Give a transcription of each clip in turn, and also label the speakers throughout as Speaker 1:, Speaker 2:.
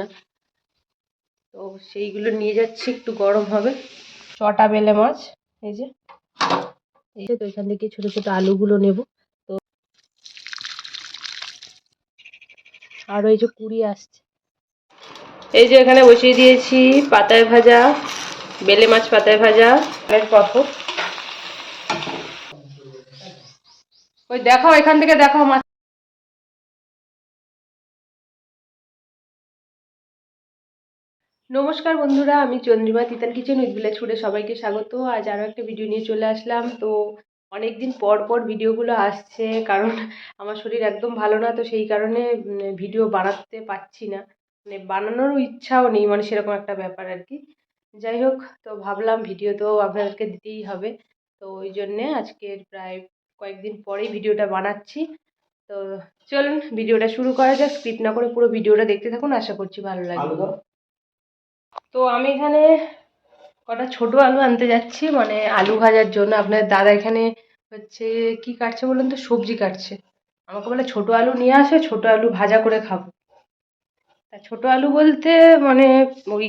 Speaker 1: না। তো সেইগুলো নিয়ে যাচ্ছি একটু গরম হবে। ছটা বেলে মাছ এই যে। এই যে তো এখান থেকে ছোটো ছোটো আলুগুলো নেব। তো আরও এই যে কুড়ি আসছে। এই যে এখানে বসিয়ে দিয়েছি পাতায় ভাজা বেলে মাছ পাতায় ভাজা আর পাঁপড়। ওই দেখাও এখান থেকে দেখাও মাছ। নমস্কার বন্ধুরা, আমি Chandrima Titan kitchen with village ফুডে সবাইকে স্বাগত। আজ আরও একটা ভিডিও নিয়ে চলে আসলাম। তো অনেক দিন পর পর ভিডিওগুলো আসছে, কারণ আমার শরীর একদম ভালো না, তো সেই কারণে ভিডিও বানাতে পারছি না। মানে বানানোরও ইচ্ছাও নেই মানে সেরকম একটা ব্যাপার আর কি। যাই হোক, তো ভাবলাম ভিডিও তো আপনাদেরকে দিতেই হবে। তো ওই জন্যে আজকের প্রায় কয়েকদিন পরেই ভিডিওটা বানাচ্ছি। তো চলুন, ভিডিওটা শুরু করা যাক। স্ক্রিপ্ট না করে পুরো ভিডিওটা দেখতে থাকুন, আশা করছি ভালো লাগবে। তো আমি এখানে কটা ছোট আলু আনতে যাচ্ছি মানে আলু ভাজার জন্য। আপনার দাদা এখানে হচ্ছে কি কাটছে বলুন তো? সবজি কাটছে। আমাকে বলে ছোট আলু নিয়ে আসে, ছোট আলু ভাজা করে খাব। তা ছোট আলু বলতে মানে ওই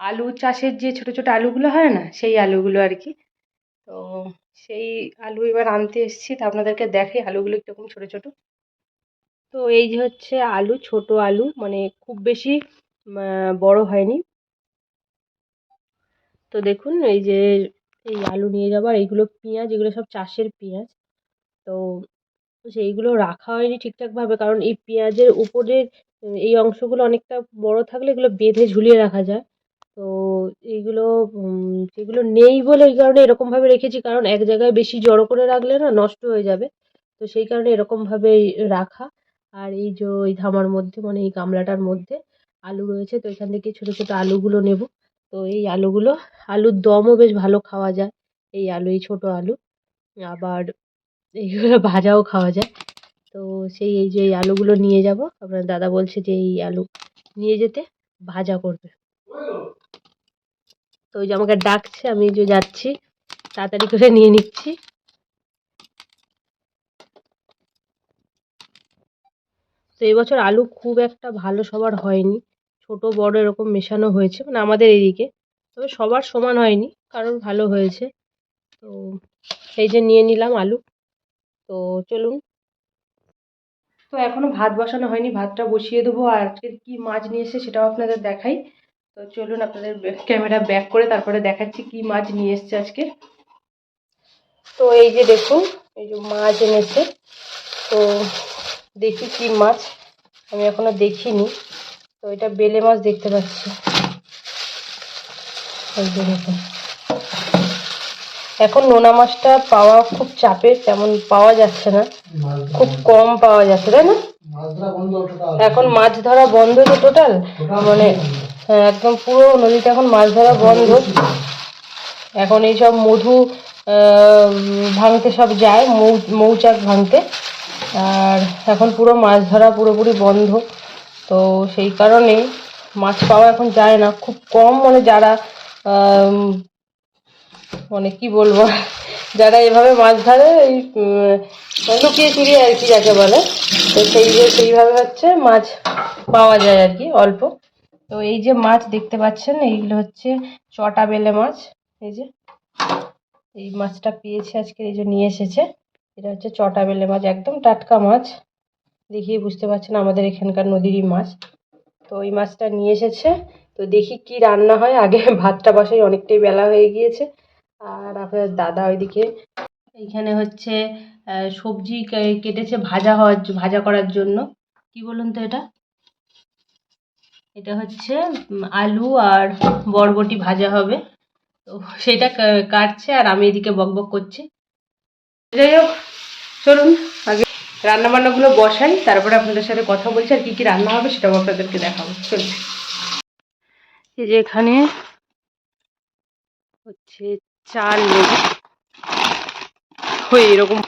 Speaker 1: আলু চাষের যে ছোট ছোট আলুগুলো হয় না, সেই আলুগুলো আর কি। তো সেই আলু এবার আনতে এসেছি, তা আপনাদেরকে দেখে আলুগুলো কীরকম ছোট ছোট। তো এই যে হচ্ছে আলু, ছোট আলু মানে খুব বেশি বড় হয়নি। তো দেখুন, এই যে, এই আলু নিয়ে যাব আর এইগুলো পেঁয়াজ, এগুলো সব চাষের পেঁয়াজ। তো সেইগুলো রাখা হয়নি ঠিকঠাকভাবে কারণ এই পেঁয়াজের উপরের এই অংশগুলো অনেকটা বড় থাকলে এগুলো বেঁধে ঝুলিয়ে রাখা যায়। তো এইগুলো যেগুলো নেই বলে এই কারণে এরকমভাবে রেখেছি কারণ এক জায়গায় বেশি জড়ো করে রাখলে না নষ্ট হয়ে যাবে। তো সেই কারণে এরকমভাবে রাখা। আর এই যে, ওই ধামার মধ্যে মানে এই গামলাটার মধ্যে আলু রয়েছে, তো এখান থেকে ছোটো ছোটো আলুগুলো নেব। তো এই আলুগুলো, আলুর দমও বেশ ভালো খাওয়া যায়, এই আলু, এই ছোটো আলু। আবার এইগুলো ভাজাও খাওয়া যায়। তো সেই, এই যে এই আলুগুলো নিয়ে যাব। আপনার দাদা বলছে যে এই আলু নিয়ে যেতে, ভাজা করবে। তো ওই যে আমাকে ডাকছে, আমি যে যাচ্ছি, তাড়াতাড়ি করে নিয়ে নিচ্ছি। তো এবছর আলু খুব একটা ভালো সবার হয়নি। ছোট, বড় এরকম মেশানো হয়েছে মানে আমাদের এদিকে। তবে সবার সমান হয়নি, কারোর ভালো হয়েছে। তো এই যে নিয়ে নিলাম আলু। তো চলুন। তো এখনও ভাত বসানো হয়নি, ভাতটা বসিয়ে দেবো। আর আজকের কি মাছ নিয়ে এসেছে সেটাও আপনাদের দেখাই। তো চলুন আপনাদের ক্যামেরা ব্যাক করে তারপরে দেখাচ্ছি কি মাছ নিয়ে এসেছে আজকে। তো এই যে দেখুন, এই যে মাছ এনেছে। তো দেখি কি মাছ, আমি এখনও দেখিনি। তো এটা বেলে মাছ দেখতে পাচ্ছি। এখন নোনা মাছটা পাওয়া খুব চাপের তেমন পাওয়া যাচ্ছে না। খুব কম পাওয়া যাচ্ছে তাই না? এখন মাছ ধরা বন্ধ তো টোটাল মানে হ্যাঁ, একদম পুরো নদীতে এখন মাছ ধরা বন্ধ। এখন এই সব মধু ভাঙতে সব যায় মৌ মৌচাক ভাঙতে। আর এখন পুরো মাছ ধরা পুরোপুরি বন্ধ। তো সেই কারণে মাছ পাওয়া এখন যায় না। খুব কম মানে যারা মানে কি বলব, যারা এভাবে মাছ ধরে, এই লুকিয়ে চুরিয়ে আর কি যাকে বলে, তো সেই যে সেইভাবে হচ্ছে মাছ পাওয়া যায় আর কি অল্প। তো এই যে মাছ দেখতে পাচ্ছেন, এইগুলো হচ্ছে চটা বেলে মাছ, এই যে, এই মাছটা পেয়েছে আজকে, এই যে নিয়ে এসেছে। এটা হচ্ছে চটা বেলে মাছ, একদম টাটকা মাছ। দেখিয়ে বুঝতে পারছেন আমাদের এখানকার নদীরই মাছ। তো ওই মাছটা নিয়ে এসেছে। তো দেখি কি রান্না হয়। আগে ভাতটা বসাই, অনেকটাই বেলা হয়ে গিয়েছে। আর আপনার দাদা ওইদিকে, এইখানে হচ্ছে সবজি কেটেছে ভাজা হওয়ার ভাজা করার জন্য। কি বলুন তো এটা? এটা হচ্ছে আলু আর বরবটি ভাজা হবে। তো সেটা কাটছে আর আমি এদিকে বকবক করছি। যাই হোক, চলুন আগে রান্না বান্নাগুলো বসাই, তারপরে আপনাদের সাথে কথা বলছি আর কী কী রান্না হবে সেটাও আপনাদেরকে দেখাবো। চলুন। এই যে এখানে হচ্ছে চাল ওই এরকম।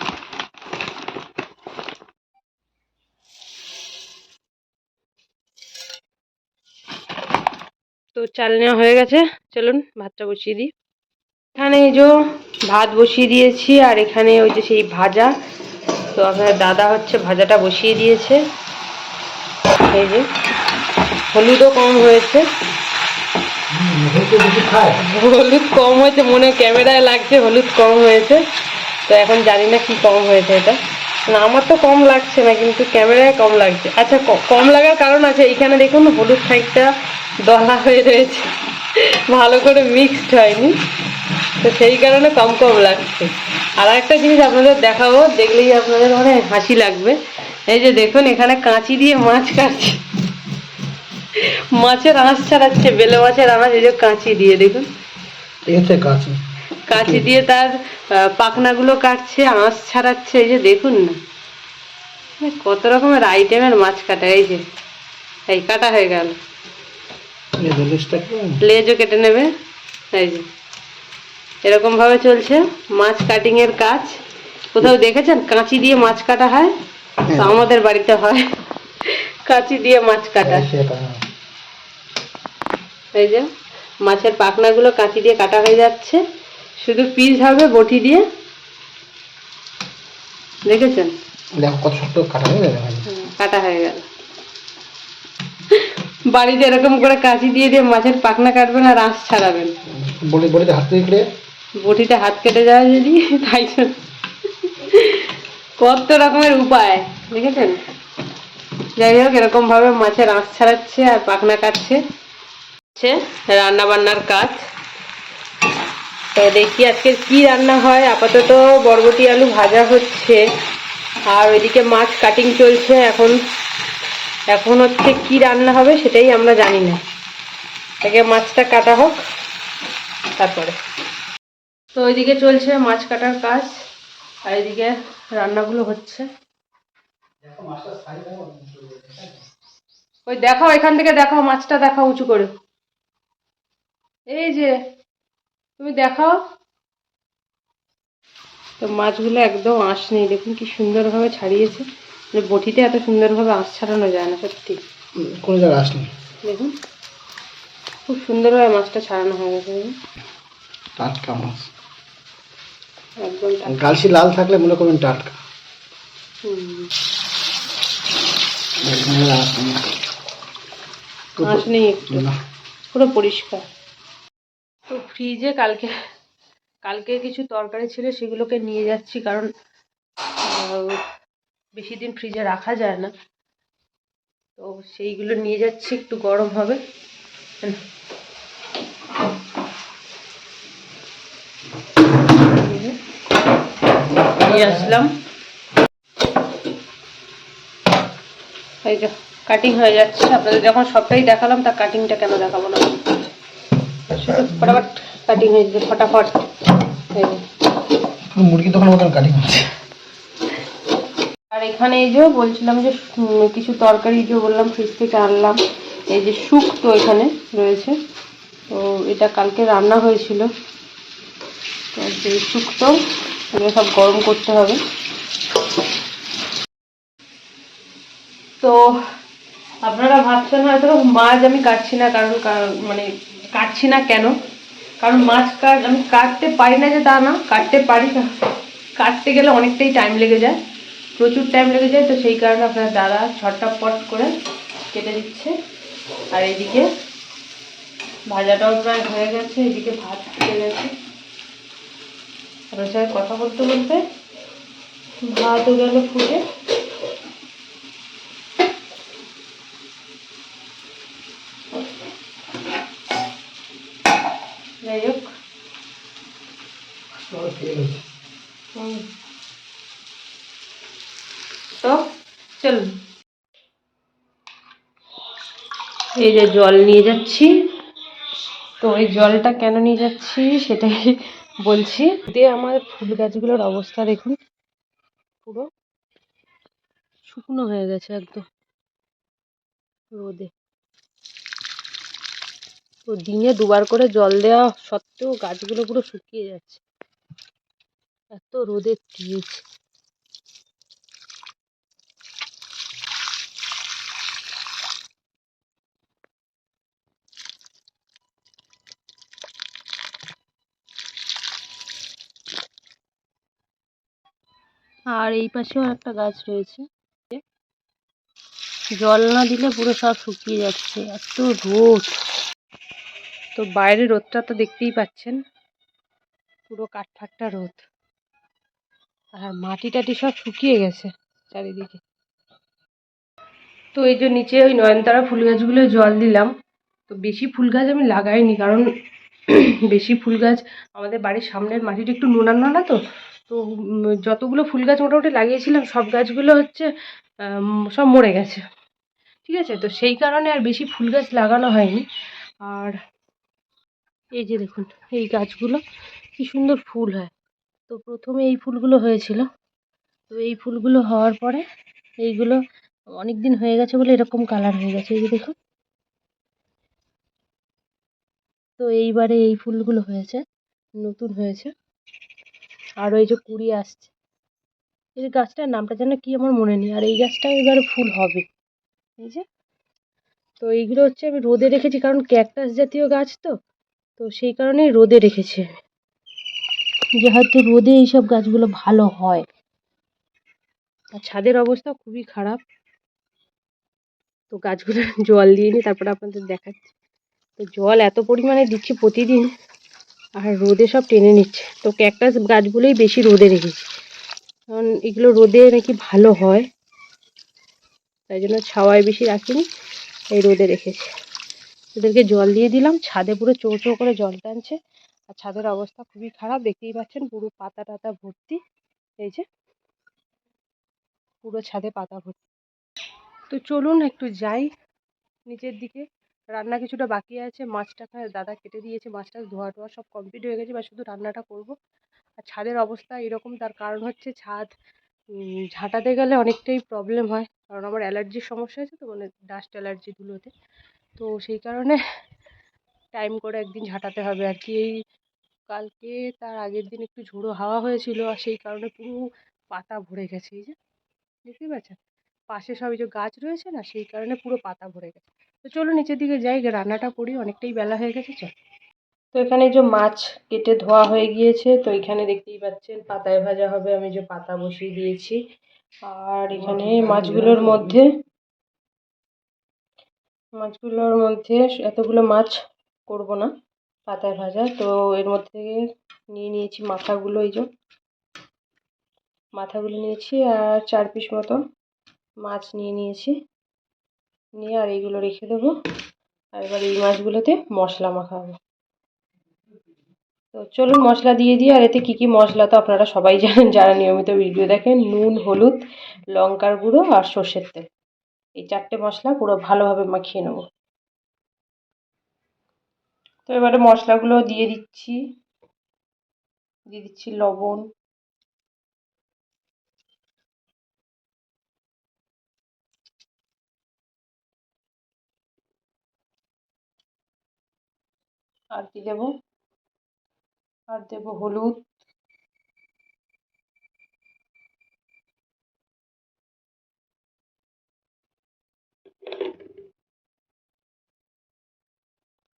Speaker 1: তো চাল নেওয়া হয়ে গেছে। চলুন, ভাতটা বসিয়ে দিই। এখানে এই যে ভাত বসিয়ে দিয়েছি আর এখানে ওই যে সেই ভাজা তো দাদা হচ্ছে ভাজাটা বসিয়ে দিয়েছে। এই যে, হলুদও কম হয়েছে। হলুদ কম হয়েছে, মনে ক্যামেরায় লাগছে, হলুদ কম হয়েছে। তো এখন জানি না কি কম হয়েছে এটা। না, আমার তো কম লাগছে না, কিন্তু ক্যামেরায় কম লাগছে। আচ্ছা কম লাগার কারণ আছে, এইখানে দেখুন, হলুদ খানিকটা দলা হয়ে রয়েছে। ভালো করে মিক্সড হয়নি। তো সেই কারণে কম কম লাগছে। আর একটা জিনিস আপনাদের দেখাবো দেখলেই আপনাদের মানে হাসি লাগবে। এই যে দেখুন এখানে কাঁচি দিয়ে মাছ কাটছে। মাছের আঁশ ছাড়াচ্ছে বেলে মাছের আঁশ এই যে কাঁচি দিয়ে দেখুন।
Speaker 2: এতে কাছে
Speaker 1: কাঁচি দিয়ে তার পাখনাগুলো কাটছে আঁশ ছাড়াচ্ছে এই যে দেখুন না। কত রকমের আইটেমের মাছ কাটা এই যে। এই কাটা হয়ে গেল। লেজও কেটে নেবে এই যে। এরকম ভাবে চলছে। মাছ কাটিং এর কাজ। কোথাও দেখেছেন? কাঁচি দিয়ে মাছ কাটা হয়? তো আমাদের বাড়িতে হয়। কাঁচি দিয়ে মাছ কাটা। এই যে মাছের পাখনাগুলো কাঁচি দিয়ে কাটা হয়ে যাচ্ছে। শুধু পিস হবে বটি দিয়ে। দেখেছেন?
Speaker 2: দেখো কত শক্ত কাটা হয়ে
Speaker 1: হুম, কাটা হয়ে গেল। বাড়িতে এরকম করে কাঁচি দিয়ে দিয়ে মাছের পাখনা কাটবেন আর আঁশ ছাড়াবেন।
Speaker 2: বলি বলিতে হাত দিলে
Speaker 1: বটিতে হাত কেটে যায় যদি, তাই কত রকমের উপায়, দেখেছেন? যাই হোক এরকম ভাবে মাছের আঁশ ছাড়াচ্ছে আর পাখনা কাটছে। হচ্ছে রান্না বান্নার কাজ। তো দেখি আজকে কি রান্না হয়। আপাতত বরবটি আলু ভাজা হচ্ছে। আর ওইদিকে মাছ কাটিং চলছে এখন। এখন হচ্ছে কি রান্না হবে সেটাই আমরা জানি না। আগে মাছটা কাটা হোক, তারপরে। তো ওইদিকে চলছে মাছ কাটার কাজ আর এদিকে রান্নাগুলো হচ্ছে। ওই দেখাও এখান থেকে দেখাও মাছটা দেখাও উঁচু করে। এই যে তুমি দেখাও। তো মাছগুলো একদম আঁশ নেই দেখুন কি সুন্দরভাবে ছাড়িয়েছে। মানে বটিতে এত সুন্দরভাবে আঁশ ছাড়ানো যায় না সত্যি।
Speaker 2: কোনো জায়গায় আসনি।
Speaker 1: দেখুন খুব সুন্দরভাবে মাছটা ছাড়ানো হয়ে গেছে।
Speaker 2: টাটকা মাছ।
Speaker 1: একদম টাটকা।
Speaker 2: গালসি লাল থাকলে মনে করবেন টাটকা।
Speaker 1: আঁশ নেই একটু। পুরো পরিষ্কার। তো ফ্রিজে কালকে কালকে কিছু তরকারি ছিল সেগুলোকে নিয়ে যাচ্ছি কারণ বেশি দিন ফ্রিজে রাখা যায় না। তো সেইগুলো নিয়ে যাচ্ছি একটু গরম হবে। নিয়ে আসলাম। এই যে কাটিং হয়ে যাচ্ছে। আপনাদের যখন সবটাই দেখালাম তার কাটিংটা কেন দেখাবো না? ফটাফট কাটিং হয়ে যাচ্ছে ফটাফট।
Speaker 2: মুরগি দোকানের মতন কাটিং হচ্ছে।
Speaker 1: আর এখানে এই যে বলছিলাম যে কিছু তরকারি যে বললাম ফ্রিজ থেকে আনলাম। এই যে শুক্তো এখানে রয়েছে। তো এটা কালকে রান্না হয়েছিল। তো শুক্তো এগুলো সব গরম করতে হবে। তো আপনারা ভাবছেন হয়তো মাছ আমি কাটছি না কারণ মানে কাটছি না কেন? কারণ মাছ কাট, আমি কাটতে পারি না যে তা না, কাটতে পারি কাটতে গেলে অনেকটাই টাইম লেগে যায়, প্রচুর টাইম লেগে যায়, তো সেই কারণে আপনার দাদা ছটপট করে কেটে দিচ্ছে। আর এইদিকে ভাজাটাও প্রায় হয়ে গেছে, এদিকে ভাত ফুটে গেছে সাথে কথা বলতে বলতে ভাতও গেল ফুটে। যাই হোক। তো চলুন। এই যে জল নিয়ে যাচ্ছি। তো এই জলটা কেন নিয়ে যাচ্ছি সেটাই বলছি দিয়ে আমার ফুল গাছগুলোর অবস্থা দেখুন। পুরো শুকনো হয়ে গেছে একদম। রোদে। তো দিনে দুবার করে জল দেওয়া সত্ত্বেও গাছগুলো পুরো শুকিয়ে যাচ্ছে। এত রোদের তেজ আর এই পাশেও একটা গাছ রয়েছে। জল না দিলে পুরো সব শুকিয়ে যাচ্ছে। এত রোদ। তো বাইরে রোদটা তো দেখতেই পাচ্ছেন। পুরো কাঠফাট্টা রোদ। আর মাটি টাটি সব শুকিয়ে গেছে চারিদিকে। তো এই যে নিচে ওই নয়নতারা ফুল গাছগুলো জল দিলাম। তো বেশি ফুল গাছ আমি লাগাইনি, কারণ বেশি ফুল গাছ আমাদের বাড়ির সামনের মাটিটা একটু নোনা নোনা তো? তো যতগুলো ফুল গাছ মোটামুটি লাগিয়েছিলাম, সব গাছগুলো হচ্ছে সব মরে গেছে। ঠিক আছে? তো সেই কারণে আর বেশি ফুল গাছ লাগানো হয়নি। আর এই যে দেখুন, এই গাছগুলো কি সুন্দর ফুল হয়। তো প্রথমে এই ফুলগুলো হয়েছিল। তো এই ফুলগুলো হওয়ার পরে এইগুলো অনেক দিন হয়ে গেছে বলে এরকম কালার হয়ে গেছে। এই যে দেখুন। তো এইবারে এই ফুলগুলো হয়েছে, নতুন হয়েছে। আর ওই যে কুড়ি আসছে। এই যে গাছটার নামটা যেন কি আমার মনে নেই, আর এই গাছটা এবারে ফুল হবে। এই যে, তো এইগুলো হচ্ছে আমি রোদে রেখেছি, কারণ ক্যাকটাস জাতীয় গাছ তো তো সেই কারণেই রোদে রেখেছি। যে হয়তো রোদে এইসব গাছগুলো ভালো হয়। আর ছাদের অবস্থা খুবই খারাপ। তো গাছগুলো জল দিয়ে নি, তারপরে আপনাদের দেখাচ্ছি। তো জল এত পরিমাণে দিচ্ছি প্রতিদিন। আর রোদে সব টেনে নিচ্ছে। তো ক্যাকটাস গাছগুলোই বেশি রোদে রেখেছি। কারণ এগুলো রোদে নাকি ভালো হয়। তাই জন্য ছাওয়ায় বেশি রাখিনি, এই রোদে রেখেছি। ওদেরকে জল দিয়ে দিলাম, ছাদে পুরো চো চো করে জল টানছে আর ছাদের অবস্থা খুবই খারাপ, দেখতেই পাচ্ছেন পুরো পাতা টাতা ভর্তি। এই যে, পুরো ছাদে পাতা ভর্তি। তো চলুন একটু যাই, নিচের দিকে। রান্না কিছুটা বাকি আছে, মাছটা দাদা কেটে দিয়েছে, মাছটা ধোয়া টোয়া সব কমপ্লিট হয়ে গেছে বা শুধু রান্নাটা করব। আর ছাদের অবস্থা এরকম, তার কারণ হচ্ছে ছাদ ঝাঁটাতে গেলে অনেকটাই প্রবলেম হয়, কারণ আমার অ্যালার্জির সমস্যা আছে তো মানে ডাস্ট অ্যালার্জি ধুলোতে। তো সেই কারণে টাইম করে একদিন ঝাঁটাতে হবে। আর কি এই কালকে তার আগের দিন একটু ঝোড়ো হাওয়া হয়েছিল, আর সেই কারণে পুরো পাতা ভরে গেছে, এই যে দেখতেই পাচ্ছেন? পাশে সব এই যে গাছ রয়েছে না, সেই কারণে পুরো পাতা ভরে গেছে। তো চলো নিচের দিকে যাই রান্নাটা করি অনেকটাই বেলা হয়ে গেছে চল। তো এখানে যে মাছ কেটে ধোয়া হয়ে গিয়েছে তো এখানে দেখতেই পাচ্ছেন পাতায় ভাজা হবে আমি যে পাতা বসিয়ে দিয়েছি। আর এখানে মাছগুলোর মধ্যে মাছগুলোর মধ্যে এতগুলো মাছ করব না পাতায় ভাজা তো এর মধ্যে নিয়ে নিয়েছি মাথাগুলো এই যে। মাথাগুলো নিয়েছি আর চার পিস মতো মাছ নিয়ে নিয়েছি। নিয়ে আর এইগুলো রেখে দেবো। আর এবার এই মাছগুলোতে মশলা মাখাবো। তো চলুন মশলা দিয়ে দিই, আর এতে কী কী মশলা তো আপনারা সবাই জানেন, যারা নিয়মিত ভিডিও দেখেন, নুন, হলুদ, লঙ্কার গুঁড়ো আর সর্ষের তেল। এই চারটে মশলা পুরো ভালোভাবে মাখিয়ে নেব। তো এবারে মশলাগুলো দিয়ে দিচ্ছি। দিয়ে দিচ্ছি লবণ আর কি দেবো? আর দেবো হলুদ।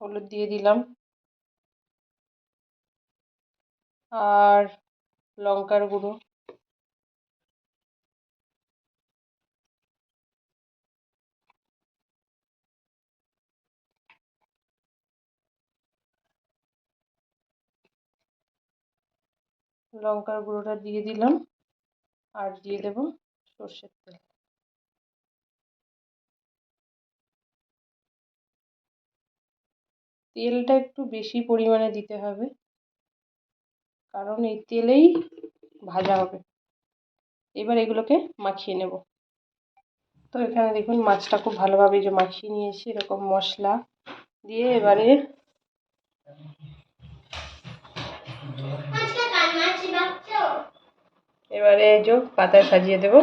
Speaker 1: হলুদ দিয়ে দিলাম। আর লঙ্কার গুঁড়ো। লঙ্কার গুঁড়োটা দিয়ে দিলাম আর দিয়ে দেবো সর্ষের তেল। তেলটা একটু বেশি পরিমাণে দিতে হবে কারণ এই তেলেই ভাজা হবে। এবার এগুলোকে মাখিয়ে নেব। তো এখানে দেখুন মাছটা খুব ভালোভাবে যে মাখিয়ে নিয়েছি এরকম মশলা দিয়ে এবারে এবারে এই যে পাতায় সাজিয়ে দেব।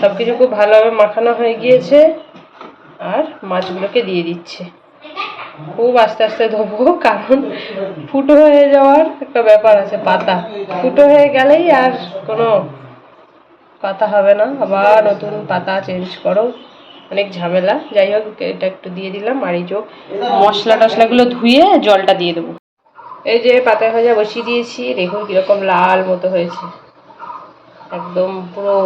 Speaker 1: সব কিছু খুব ভালোভাবে মাখানো হয়ে গিয়েছে আর মাছগুলোকে দিয়ে দিচ্ছে। খুব আস্তে আস্তে ধোবো, কারণ ফুটো হয়ে যাওয়ার একটা ব্যাপার আছে, পাতা। ফুটো হয়ে গেলেই আর কোনো পাতা হবে না। আবার নতুন পাতা চেঞ্জ করো। অনেক ঝামেলা। যাই হোক, এটা একটু দিয়ে দিলাম, আর এই মশলা টশলাগুলো ধুয়ে জলটা দিয়ে দেবো। এই যে পাতা ভাজা বসিয়ে দিয়েছি, দেখুন কীরকম লাল মতো হয়েছে। একদম পুরো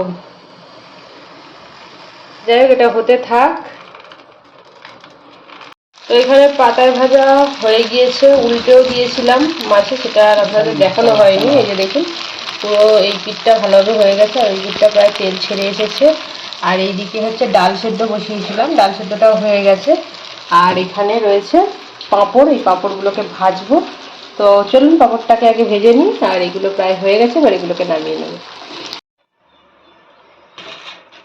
Speaker 1: যাই হোক, এটা হতে থাক। তো এখানে পাতায় ভাজা হয়ে গিয়েছে, উল্টেও দিয়েছিলাম মাছে, সেটা আর আপনাদের দেখানো হয়নি। এই যে দেখুন, পুরো এই পিঠটা ভালোভাবে হয়ে গেছে, আর এই পিঠটা প্রায় তেল ছেড়ে এসেছে। আর এইদিকে হচ্ছে ডাল সেদ্ধ বসিয়েছিলাম, ডাল সেদ্ধটাও হয়ে গেছে। আর এখানে রয়েছে পাঁপড়, এই পাঁপড়গুলোকে ভাজবো। তো চলুন পাঁপড়টাকে আগে ভেজে নিই, আর এগুলো প্রায় হয়ে গেছে, এবার এগুলোকে নামিয়ে নেব।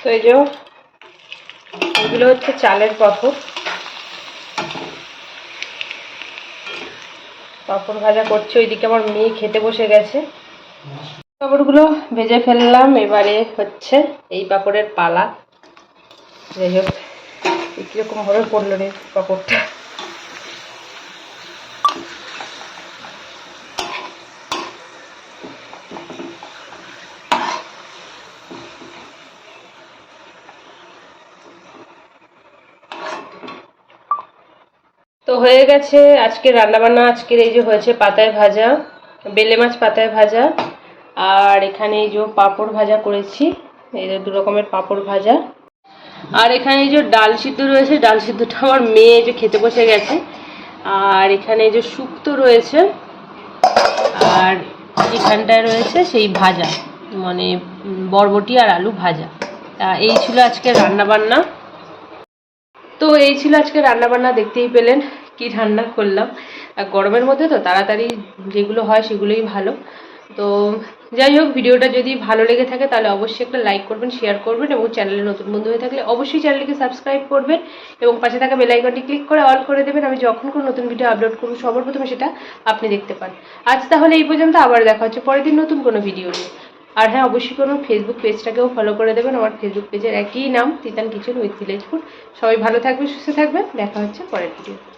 Speaker 1: তো এই যে, এগুলো হচ্ছে চালের পাঁপড়। পাঁপড় ভাজা করছে, ওইদিকে আমার মেয়ে খেতে বসে গেছে। পাঁপড়গুলো ভেজে ফেললাম, এবারে হচ্ছে এই পাঁপড়ের পালা। যাই হোক, এ কীরকম ভাবে পড়ল রে পাঁপড়টা। তো হয়ে গেছে আজকে রান্নাবান্না। আজকের এই যে হয়েছে পাতায় ভাজা, বেলে মাছ পাতায় ভাজা। আর এখানে এই যে পাঁপড় ভাজা করেছি, এই যে দু রকমের পাঁপড় ভাজা। আর এখানে এই যে ডাল সিদ্ধ রয়েছে, ডাল সিদ্ধটা আমার মেয়ে যে খেতে বসে গেছে। আর এখানে যে শুক্তো রয়েছে, আর এখানটায় রয়েছে সেই ভাজা মানে বরবটি আর আলু ভাজা। তা এই ছিল আজকে রান্না বান্না তো এই ছিল আজকে রান্না বান্না দেখতেই পেলেন কি রান্না করলাম। আর গরমের মধ্যে তো তাড়াতাড়ি যেগুলো হয় সেগুলোই ভালো। তো যাই হোক, ভিডিওটা যদি ভালো লেগে থাকে তাহলে অবশ্যই একটা লাইক করবেন শেয়ার করবেন এবং চ্যানেলে নতুন বন্ধু হয়ে থাকলে অবশ্যই চ্যানেলটিকে সাবস্ক্রাইব করবেন এবং পাশে থাকা বেল আইকনটি ক্লিক করে অল করে দেবেন। আমি যখন কোনো নতুন ভিডিও আপলোড করব সবার প্রথমে সেটা আপনি দেখতে পান। আজ তাহলে এই পর্যন্ত, আবার দেখা হচ্ছে পরের দিন নতুন কোনো ভিডিও নিয়ে। আর হ্যাঁ অবশ্যই কোনো ফেসবুক পেজটাকেও ফলো করে দেবেন। আমার ফেসবুক পেজের একই নাম, Titan kitchen with village food সবাই ভালো থাকবে সুস্থ থাকবেন। দেখা হচ্ছে পরের ভিডিও